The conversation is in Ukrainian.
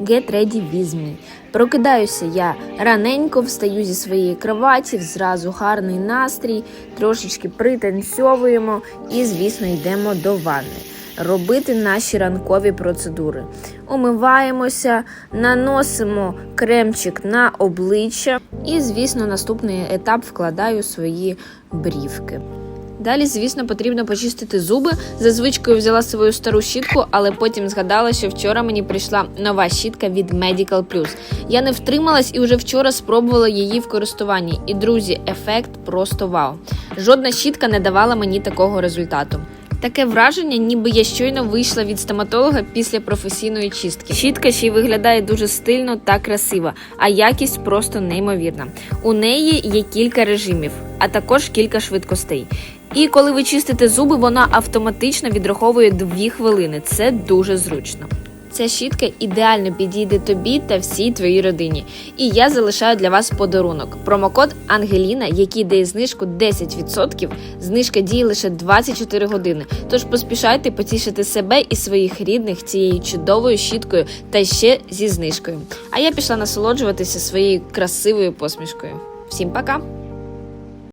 Get Ready With Me. Прокидаюся я раненько, встаю зі своєї кроваті, зразу гарний настрій, трошечки пританцьовуємо і, звісно, йдемо до ванни. Робити наші ранкові процедури. Умиваємося, наносимо кремчик на обличчя і, звісно, наступний етап вкладаю свої брівки. Далі, звісно, потрібно почистити зуби. За звичкою взяла свою стару щітку, але потім згадала, що вчора мені прийшла нова щітка від Medical Plus. Я не втрималась і вже вчора спробувала її в користуванні. І друзі, ефект просто вау. Жодна щітка не давала мені такого результату. Таке враження, ніби я щойно вийшла від стоматолога після професійної чистки. Щітка ще й виглядає дуже стильно та красиво, а якість просто неймовірна. У неї є кілька режимів, а також кілька швидкостей. І коли ви чистите зуби, вона автоматично відраховує 2 хвилини. Це дуже зручно. Ця щітка ідеально підійде тобі та всій твоїй родині. І я залишаю для вас подарунок. Промокод Ангеліна, який дає знижку 10%. Знижка діє лише 24 години. Тож поспішайте потішити себе і своїх рідних цією чудовою щіткою та ще зі знижкою. А я пішла насолоджуватися своєю красивою посмішкою. Всім пока!